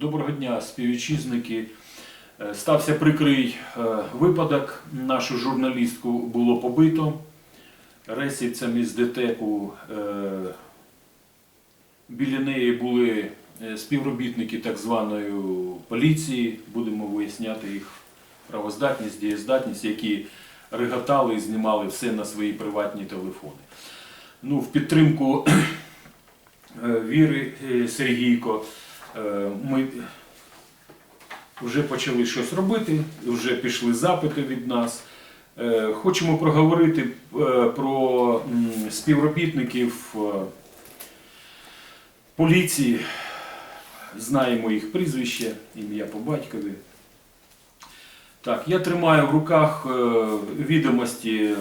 Доброго дня, співвітчизники. Е, Стався прикрий е, випадок. Нашу журналістку було побито ресівцями з ДТЕКу. Е, Біля неї були співробітники так званої поліції. Будемо виясняти їх правоздатність, дієздатність, які реготали і знімали все на свої приватні телефони. Ну, в підтримку Віри Сергійко ми вже почали щось робити, вже пішли запити від нас. Е, Хочемо проговорити е, про співробітників е, поліції. Знаємо їх прізвище, ім'я по батькові. Так, я тримаю в руках е, відомості е,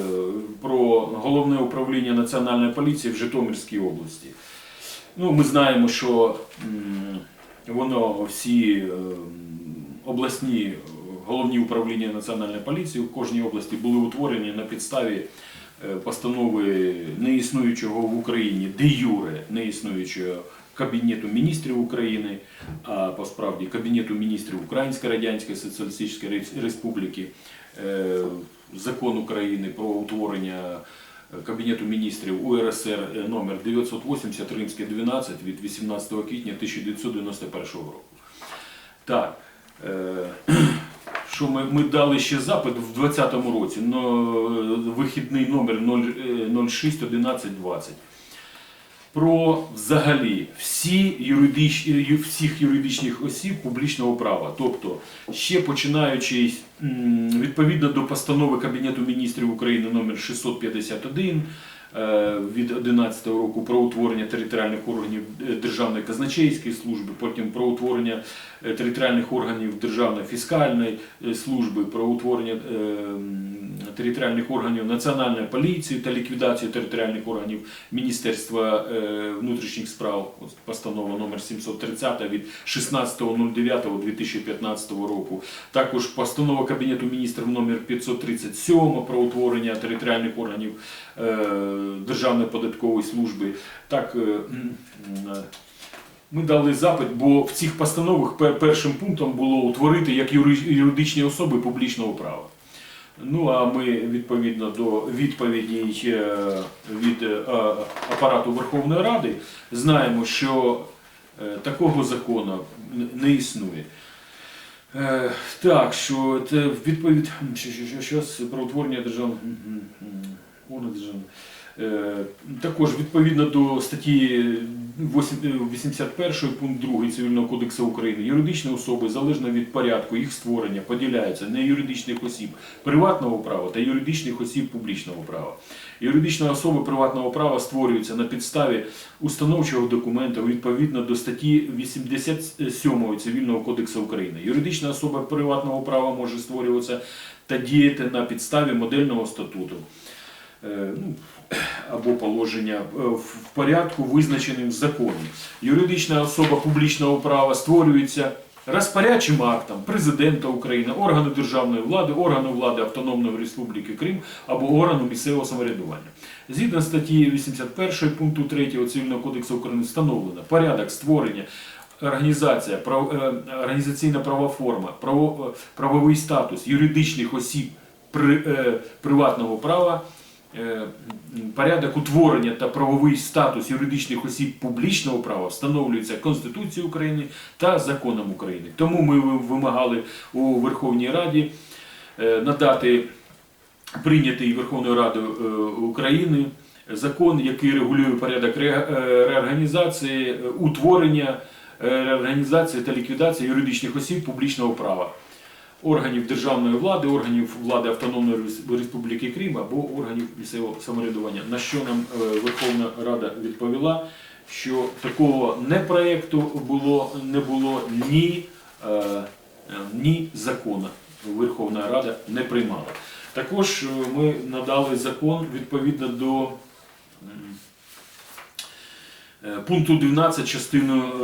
про головне управління Національної поліції в Житомирській області. Ну, ми знаємо, що воно всі е, обласні е, головні управління Національної поліції в кожній області були утворені на підставі е, постанови неіснуючого в Україні, де юре неіснуючого Кабінету міністрів України, а по справді Кабінету міністрів Української Радянської Соціалістичної Рес- Республіки, е, закон України про утворення Кабінету міністрів УРСР е, номер 980 Римське 12 від 18 квітня 1991 року. Так. е, Що ми, ми дали ще запит в 2020 році, но, е, вихідний номер 06 11 20 про взагалі всі юридич, всіх юридичних осіб публічного права. Тобто, ще починаючи відповідно до постанови Кабінету міністрів України номер 651 е, від 2011 року про утворення територіальних органів е, Державної казначейської служби, потім про утворення е, територіальних органів Державної фіскальної е, служби, про утворення е, територіальних органів Національної поліції та ліквідацію територіальних органів Міністерства е, внутрішніх справ, постанова номер 730 від 16.09.2015 року. Також постанова Кабінету міністрів номер 537 про утворення територіальних органів е, Державної податкової служби. Так, е, е, ми дали запит, бо в цих постановах першим пунктом було утворити як юридичні особи публічного права. Ну а ми відповідно до відповідей е, від апарату Верховної Ради знаємо, що такого закону не існує. Так, що це відповідь що, про утворення державного органу державного. Е, Також відповідно до статті 81 пункт 2 Цивільного кодексу України юридичні особи залежно від порядку їх створення поділяються на юридичних осіб приватного права та юридичних осіб публічного права. Юридична особа приватного права створюється на підставі установчого документа відповідно до статті 87 Цивільного кодексу України. Юридична особа приватного права може створюватися та діяти на підставі модельного статуту. Е, ну, або положення е, в порядку, визначеним в законом. Юридична особа публічного права створюється розпорядчим актом президента України, органу державної влади, органу влади Автономної Республіки Крим або органу місцевого самоврядування. Згідно статті 81 пункту 3 Цивільного кодексу України встановлено порядок створення. Організація, прав, е, організаційна права форма, право, е, правовий статус юридичних осіб при, е, приватного права порядок утворення та правовий статус юридичних осіб публічного права встановлюється Конституцією України та законом України. Тому ми вимагали у Верховній Раді е, надати прийнятий Верховною Радою е, України закон, який регулює порядок е, реорганізації, е, утворення, е, реорганізації та ліквідації юридичних осіб публічного права органів державної влади, органів влади Автономної Рес- Республіки Крим або органів місцевого самоврядування. На що нам е, Верховна Рада відповіла, що такого не проєкту було, не було ні, е, ні закону. Верховна Рада не приймала. Також е, ми надали закон відповідно до пункту 12 частиною е,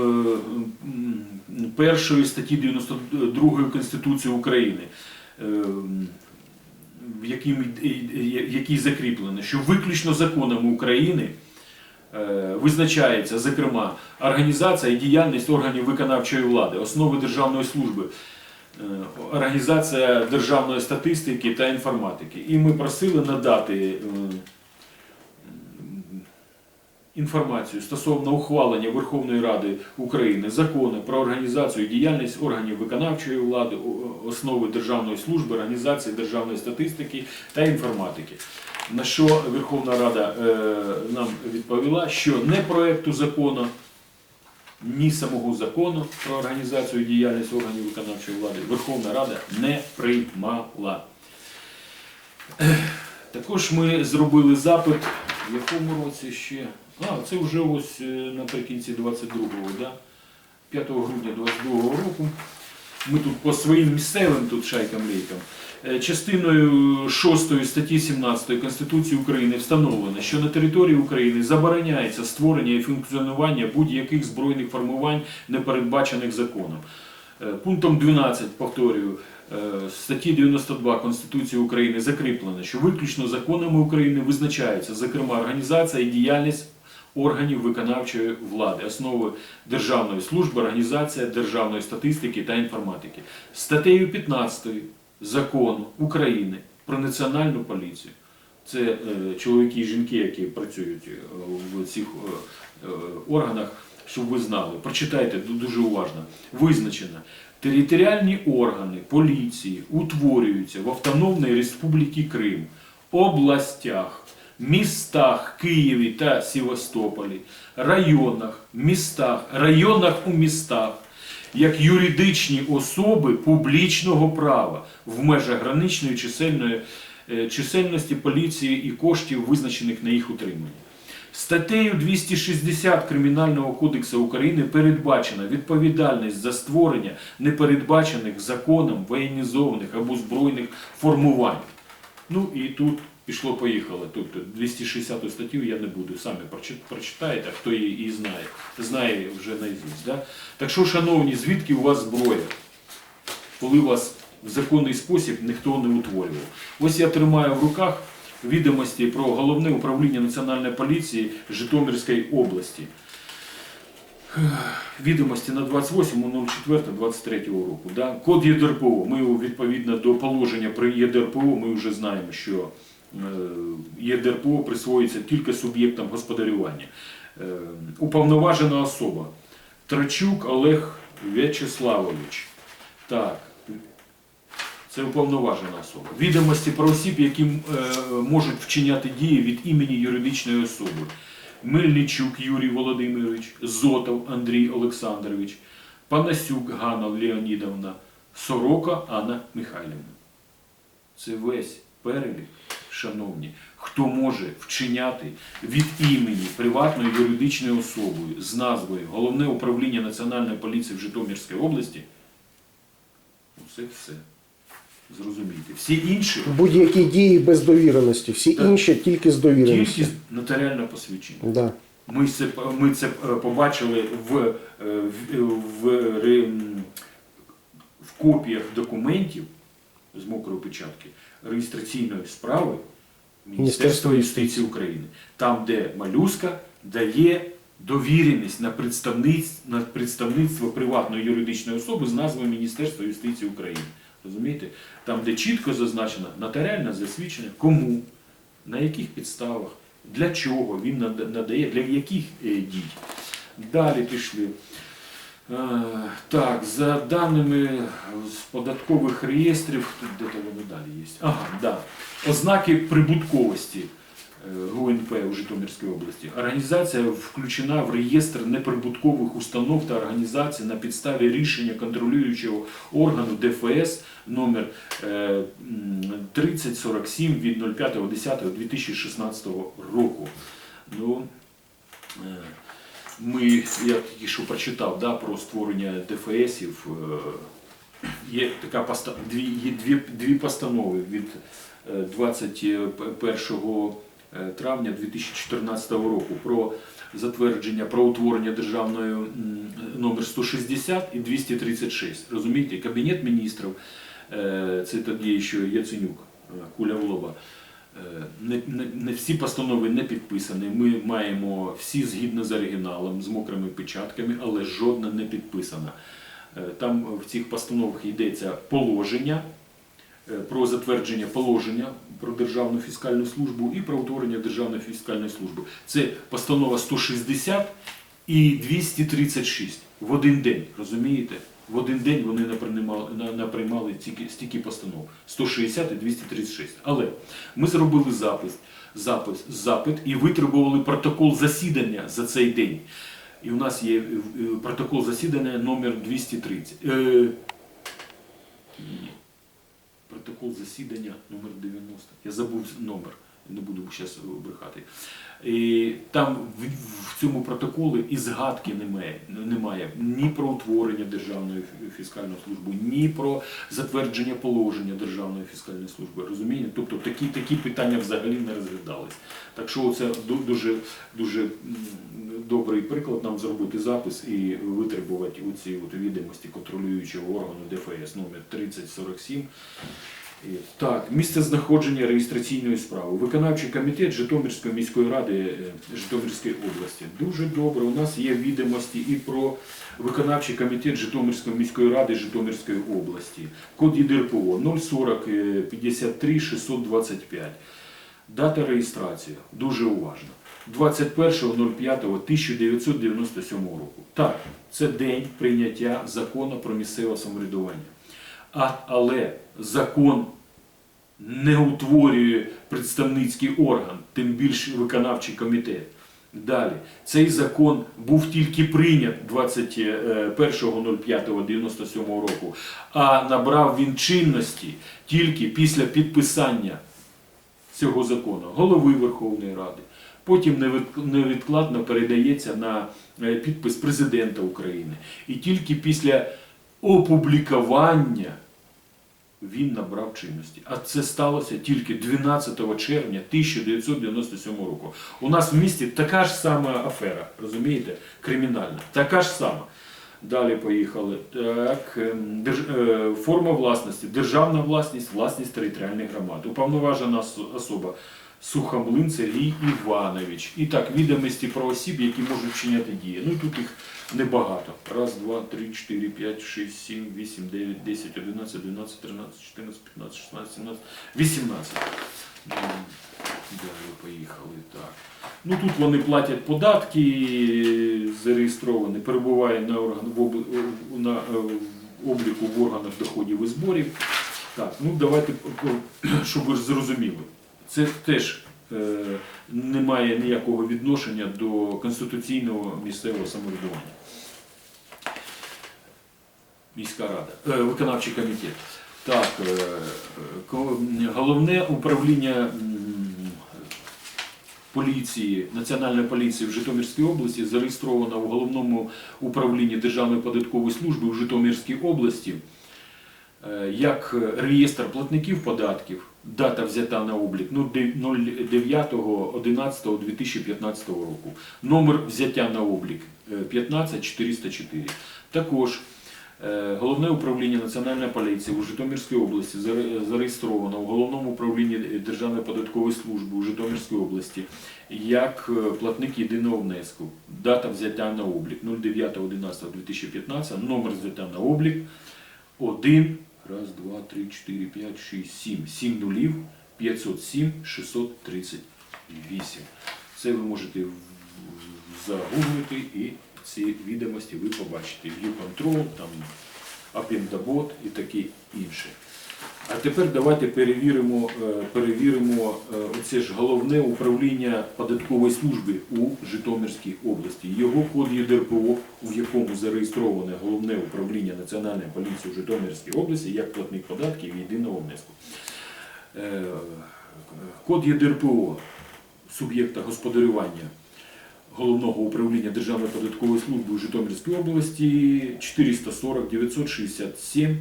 м, першої статті 92 Конституції України, е, в яким, й- й- який закріплено, що виключно законами України е, визначається, зокрема, організація і діяльність органів виконавчої влади, основи державної служби, е, організація державної статистики та інформатики. І ми просили надати е, інформацію стосовно ухвалення Верховної Ради України закону про організацію і діяльність органів виконавчої влади, основи державної служби, організації державної статистики та інформатики. На що Верховна Рада е, нам відповіла, що не проекту закону, ні самого закону про організацію і діяльність органів виконавчої влади Верховна Рада не приймала. Також ми зробили запит, в якому році ще. А, це вже ось е, наприкінці 22-го, да? 5 грудня 22-го року. Ми тут по своїм місцевим тут шайкам-лейкам. Е, Частиною 6 статті 17 Конституції України встановлено, що на території України забороняється створення і функціонування будь-яких збройних формувань, не передбачених законом. Е, Пунктом 12, повторюю, статті 92 Конституції України закріплено, що виключно законами України визначається, зокрема, організація і діяльність органів виконавчої влади, основи державної служби, організація державної статистики та інформатики. Статтею 15 закону України про національну поліцію. Це е, чоловіки і жінки, які працюють е, в цих е, е, органах, щоб ви знали. Прочитайте дуже уважно. Визначено. Територіальні органи поліції утворюються в Автономній Республіці Крим, областях, містах Києві та Севастополі, районах, містах, районах у містах, як юридичні особи публічного права в межах граничної чисельної, е, чисельності поліції і коштів, визначених на їх утримання. Статтею 260 Кримінального кодексу України передбачена відповідальність за створення непередбачених законом воєнізованих або збройних формувань. Ну і тут пішло-поїхало. Тобто 260 статтю я не буду, самі прочит- прочитаєте, хто її знає. Знає вже наизусть. Да? Так що, шановні, звідки у вас зброя? Коли вас в законний спосіб ніхто не утворював. Ось я тримаю в руках відомості про головне управління Національної поліції Житомирської області. Відомості на 28.04.23 року. Да? Код ЄДРПО. Ми відповідно до положення про ЄДРПО, ми вже знаємо, що е, ЄДРПО присвоюється тільки суб'єктам господарювання. Е, Уповноважена особа. Трачук Олег В'ячеславович. Так. Це уповноважена особа. Відомості про осіб, які е, можуть вчиняти дії від імені юридичної особи. Мельничук Юрій Володимирович, Зотов Андрій Олександрович, Панасюк Ганна Леонідовна, Сорока Анна Михайлівна. Це весь перелік, шановні, хто може вчиняти від імені приватної юридичної особи з назвою Головне управління Національної поліції в Житомирській області. Це все. Зрозумійте. Всі інші Будь-які дії без довіреності, всі Так. інші тільки з довіреності. тільки нотаріальне посвідчення. Да. Ми це, ми це е, побачили в, е, в, в, ре- м, в копіях документів з мокрої печатки реєстраційної справи Міністерства Міністерства юстиції України, там, де малюска дає довіреність на представництво, на представництво приватної юридичної особи з назвою Міністерства юстиції України. Розумієте? Там, де чітко зазначено нотаріальне засвідчення, кому, на яких підставах, для чого він надає, для яких е, дій. Далі пішли. Е, Так, за даними з податкових реєстрів, тут де то воно далі є. Ага, да. Ознаки прибутковості ГУНП у Житомирській області. Організація включена в реєстр неприбуткових установ та організацій на підставі рішення контролюючого органу ДФС номер е, м, 3047 від 05.10.2016 року. Ну, е, ми, я тільки що прочитав да, про створення ДФСів. е, Є така дві, є дві, дві постанови від е, 21 е, травня 2014 року про затвердження про утворення державної номер 160 і 236. Розумієте, Кабінет міністрів, е, це тоді ще Яценюк, е, куля в лоба, Е, Не, не, не всі постанови не підписані. Ми маємо всі згідно з оригіналом, з мокрими печатками, але жодна не підписана. Е, Там в цих постановах йдеться положення е, про затвердження положення про Державну фіскальну службу і про утворення Державної фіскальної служби. Це постанова 160 і 236 в один день, розумієте? В один день вони наприймали, стільки, стільки постанов 160 і 236. Але ми зробили запис, запис, запит і витребували протокол засідання за цей день. І у нас є е, е, протокол засідання номер 230. Е. Протокол засідання номер 90. Я забув номер, не буду зараз брехати. І там в, в цьому протоколі і згадки немає, немає ні про утворення Державної фіскальної служби, ні про затвердження положення Державної фіскальної служби. Розумієте? Тобто такі, такі питання взагалі не розглядались. Так що це дуже, дуже добрий приклад нам зробити запис і витребувати оці от відомості контролюючого органу ДФС номер 3047. Так, місце знаходження реєстраційної справи. Виконавчий комітет Житомирської міської ради е, Житомирської області. Дуже добре. У нас є відомості і про виконавчий комітет Житомирської міської ради Житомирської області. Код ЄДРПО 040 е, 53 625. Дата реєстрації. Дуже уважно. 21.05.1997 року. Так, це день прийняття закону про місцеве самоврядування. А, але закон не утворює представницький орган, тим більше виконавчий комітет. Далі, цей закон був тільки прийнят 21.05.97 року, а набрав він чинності тільки після підписання цього закону голови Верховної Ради. Потім невідкладно передається на е, підпис президента України. І тільки після опублікування він набрав чинності. А це сталося тільки 12 червня 1997 року. У нас в місті така ж сама афера, розумієте? Кримінальна. Така ж сама. Далі поїхали. Так, ем, держ- е, форма власності, державна власність, власність територіальних громад. Уповноважена особа Сухомлин Сергій Іванович. І так, відомості про осіб, які можуть вчиняти дії. Ну тут їх небагато. Раз, два, три, чотири, п'ять, шість, сім, вісім, дев'ять, десять, одинадцять, дванадцять, тринадцять, чотирнадцять, п'ятнадцять, шістнадцять, сімнадцять, вісімнадцять. Далі поїхали. Так. Ну тут вони платять податки, зареєстровані, перебуває на, орган, в, об, на е, в обліку в органах доходів і зборів. Так, ну давайте, щоб ви ж зрозуміли. Це теж е, не має ніякого відношення до конституційного місцевого самоврядування. Міська рада, е, виконавчий комітет. Так, е, е, головне управління поліції, Національної поліції в Житомирській області зареєстровано в головному управлінні Державної податкової служби в Житомирській області е, як реєстр платників податків, дата взята на облік ну, 09.11.2015 року. Номер взяття на облік е, 15404. Також е, Головне управління Національної поліції у Житомирській області зареєстровано в Головному управлінні Державної податкової служби у Житомирській області як е, платник єдиного внеску. Дата взяття на облік 09.11.2015, номер взяття на облік 1, раз, два, три, чотири, п'ять, шість, сім. Сім нулів 507 638. Це ви можете загуглити і ці відомості ви побачите. View Control, там Appendabot і таке інше. А тепер давайте перевіримо, е, перевіримо е, оце ж головне управління податкової служби у Житомирській області. Його код ЄДРПО, у якому зареєстроване головне управління Національної поліції у Житомирській області як платник податків єдиного внеску. Е, Код ЄДРПО суб'єкта господарювання Головного управління Державної податкової служби у Житомирській області 440 967 е,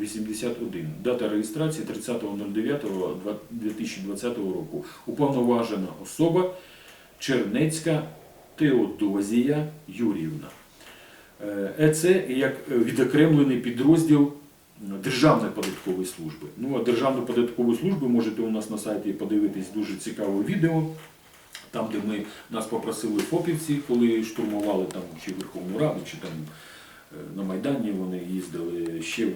81. Дата реєстрації 30.09.2020 року. Уповноважена особа Чернецька Теодозія Юріївна. Е, Це як відокремлений підрозділ Державної податкової служби. Ну, а Державну податкову службу можете у нас на сайті подивитись дуже цікаве відео. Там, де ми нас попросили фопівці, коли штурмували там чи Верховну Раду, чи там е, на Майдані вони їздили ще в-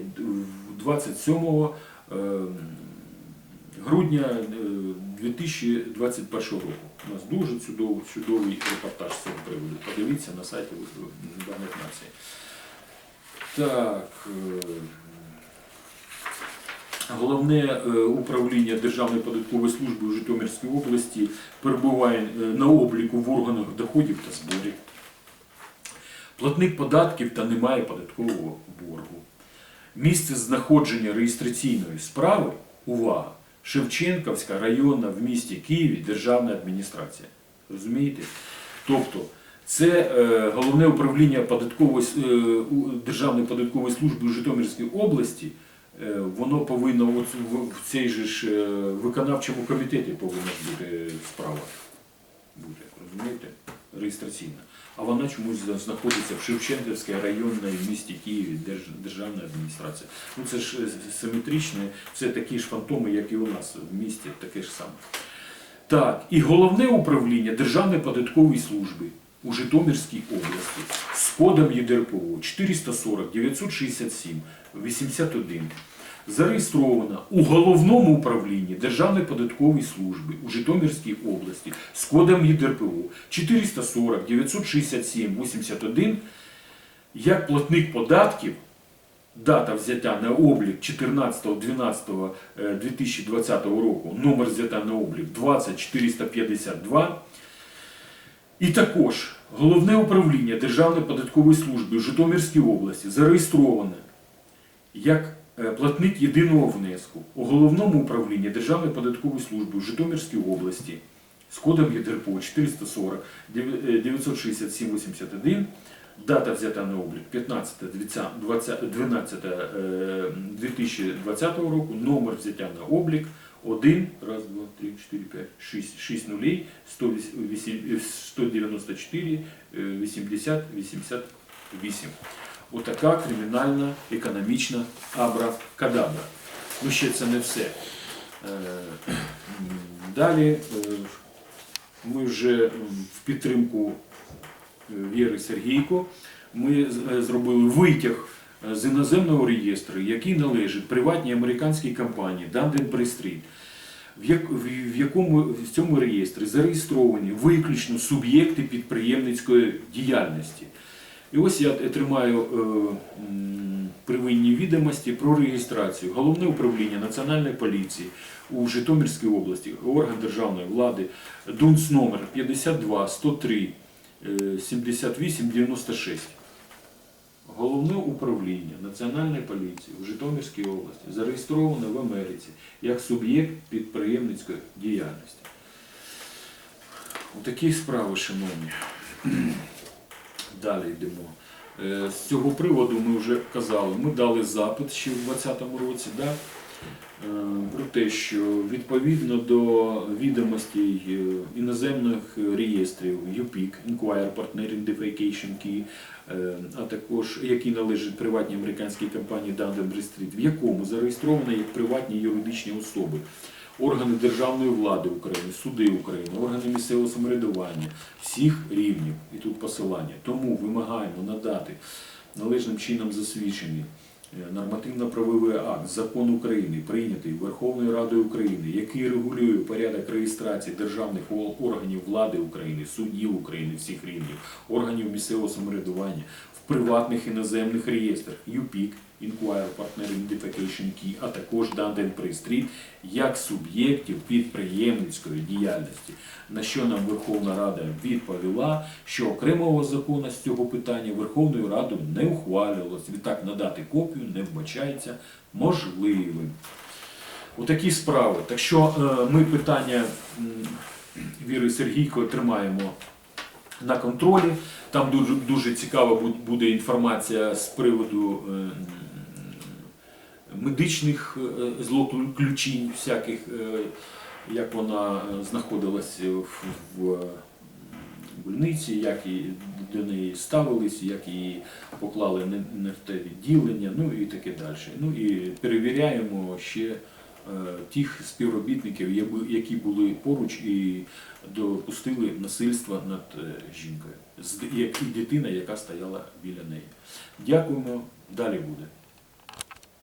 в 27 е, грудня е, 2021 року. У нас дуже чудовий, чудовий репортаж з цього приводу. Подивіться на сайті націй. Так. Головне е, управління Державної податкової служби у Житомирській області перебуває е, на обліку в органах доходів та зборів. Платник податків та немає податкового боргу. Місце знаходження реєстраційної справи увага! Шевченківська районна в місті Києві державна адміністрація. Розумієте? Тобто це е, головне управління податкової, Державної податкової служби у Житомирській області. Е, Воно повинно в, цей же ж е, виконавчому комітеті повинна бути справа. Буде, розумієте? Реєстраційна. А вона чомусь знаходиться в Шевченківській районній місті Києві державна адміністрація. Ну це ж е, симетрично, це такі ж фантоми, як і у нас в місті, таке ж саме. Так, і головне управління Державної податкової служби у Житомирській області з кодом ЄДРПО 440 967 81 зареєстрована у головному управлінні Державної податкової служби у Житомирській області з кодом ЄДРПО 440 967 81 як платник податків Дата взяття на облік 14.12.2020 року, номер взяття на облік 20452. І також Головне управління Державної податкової служби у Житомирській області зареєстроване як е, платник єдиного внеску у Головному управлінні Державної податкової служби у Житомирській області з кодом ЄДРПО 440 967 81 Дата взята на облік 15 12 е, 2020 року, номер взяття на облік 1, раз, два, три, 4, 5, 6, 6 нулей, 194, е, 80, 88. Отака кримінальна економічна абракадабра. Ну ще це не все. Далі ми вже в підтримку е, Віри Сергійко ми е, зробили витяг з іноземного реєстру, який належить приватній американській компанії Dun Bradstreet, в, як, в, в якому в цьому реєстрі зареєстровані виключно суб'єкти підприємницької діяльності. І ось я тримаю е, м, відомості про реєстрацію. Головне управління Національної поліції у Житомирській області, орган державної влади, ДУНЦ номер 52 103 е, 78 96. Головне управління Національної поліції у Житомирській області зареєстроване в Америці як суб'єкт підприємницької діяльності. Отакі справи, шановні. Далі йдемо. Е, З цього приводу ми вже казали, ми дали запит ще в 2020 році про те, що відповідно до відомостей е, іноземних реєстрів UPIC, Inquire Partner Identification Key, е, а також які належать приватній американській компанії Dun Bradstreet, в якому зареєстровані як приватні юридичні особи органи державної влади України, суди України, органи місцевого самоврядування всіх рівнів, і тут посилання. Тому вимагаємо надати належним чином засвідчений е, нормативно-правовий акт, закон України, прийнятий Верховною Радою України, який регулює порядок реєстрації державних органів влади України, суддів України всіх рівнів, органів місцевого самоврядування в приватних іноземних реєстрах UPIC, Inquire Partner Identification Key, а також Dun Bradstreet як суб'єктів підприємницької діяльності. На що нам Верховна Рада відповіла, що окремого закону з цього питання Верховною Радою не ухвалювалося. Відтак надати копію не вбачається можливим. Отакі справи. Так що е, ми питання Віри Сергійко тримаємо на контролі. Там дуже, дуже цікава буде інформація з приводу е, медичних е, злоключень, всяких, е, як вона е, знаходилась в, больниці, як і до неї ставились, як її поклали на те відділення, ну і таке далі. Ну і перевіряємо ще тих співробітників, які були поруч і допустили насильство над жінкою, і дитина, яка стояла біля неї. Дякуємо, далі буде.